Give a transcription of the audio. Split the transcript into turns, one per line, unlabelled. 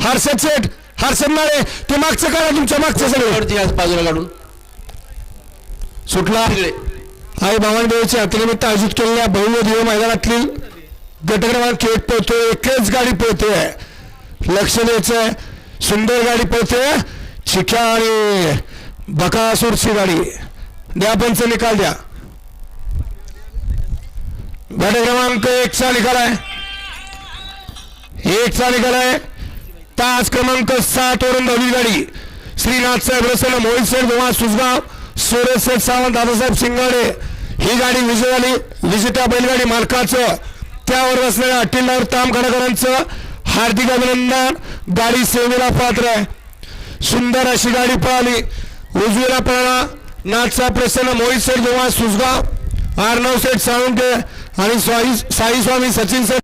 हर्षद सेठ हर्षद माळे ते मागचं करा तुमच्या मागचं सगळं.
बाजूला काढून.
सुटला? आई भवानीदेवीच्या यात्रेनिमित्त आयोजित केलेल्या भव्य दिव्य मैदानातील गट क्रमांक एक पळतोय एकच गाडी पळते. लक्ष द्यायचंय सुंदर गाडी पळते. चिक्या आणि बकासूरची गाडी. द्या पंच निकाल द्या. गट क्रमांक एक चा निकाल आहे. एक चा निकाल आहे. तास क्रमांक सात वरून धावली गाडी. श्रीनाथ साहेब रसन मोहित साहेब गोवा सुजगाव सुरेश शेठ सावंत दादासाहेब सिंगाडे ही गाडी विजय झाली. विजेत्या बैलगाडी मालकाचं त्यावर बसलेल्या अट्टिलदार ताम खडकरांचं हार्दिक अभिनंदन. गाडी सेवेला पात्र आहे. सुंदर अशी गाडी पळाली. उजवीला पळाला. नाथचा प्रसन्न मोहित सेठ गोवा सुजगाव आर्नव सेठ साळुंके आणि स्वाई साई स्वामी सचिन सेठ